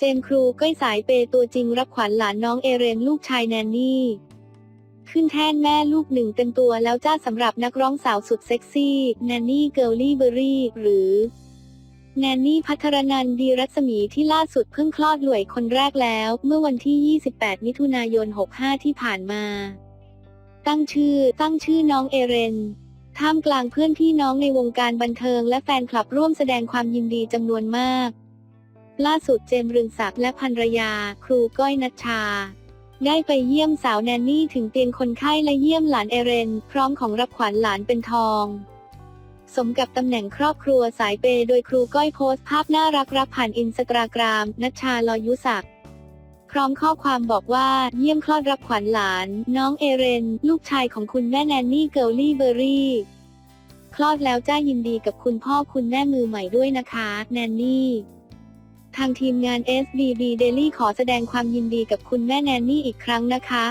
เจมครูก้อยสายเปย์ตัวจริงรับขวัญหลานน้องเอเรนลูกชายแนนนี่ ขึ้นแท่นแม่ลูกหนึ่งเต็มตัวแล้วจ้าสำหรับนักร้องสาวสุดเซ็กซี่แนนนี่เกิลลี่เบอรี่ หรือแนนนี่พัทรนันดีรัศมีที่ล่าสุดเพิ่งคลอดหลวยคนแรกแล้ว เมื่อวันที่ 28 มิถุนายน 65 ที่ผ่านมา ตั้งชื่อ ตั้งชื่อน้องเอเรน ท่ามกลางเพื่อนพี่น้องในวงการบันเทิงและแฟนคลับร่วมแสดงความยินดีจำนวนมาก ล่าสุดเจมรืองศักดิ์และภรรยา ครูก้อยนัชชา ได้ไปเยี่ยมสาวแนนนี่ถึงเตียงคนไข้และเยี่ยมหลานเอเรน พร้อมของรับขวัญหลานเป็นทอง สมกับตำแหน่งครอบครัวสายเปย์โดยครูก้อยโพสต์ภาพน่ารักรับผ่านอินสตาแกรมนัชชาลอยุศักดิ์พร้อมข้อความบอกว่าเยี่ยมคลอดรับขวัญหลาน น้องเอเรน ลูกชายของคุณแม่แนนนี่เกิลลี่เบอรี่คลอดแล้วจ้ายินดีกับคุณพ่อคุณแม่มือใหม่ด้วยนะคะ แนนนี่ ทางทีมงาน SBB Daily ขอแสดงความยินดีกับคุณแม่แนนนี่อีกครั้งนะคะ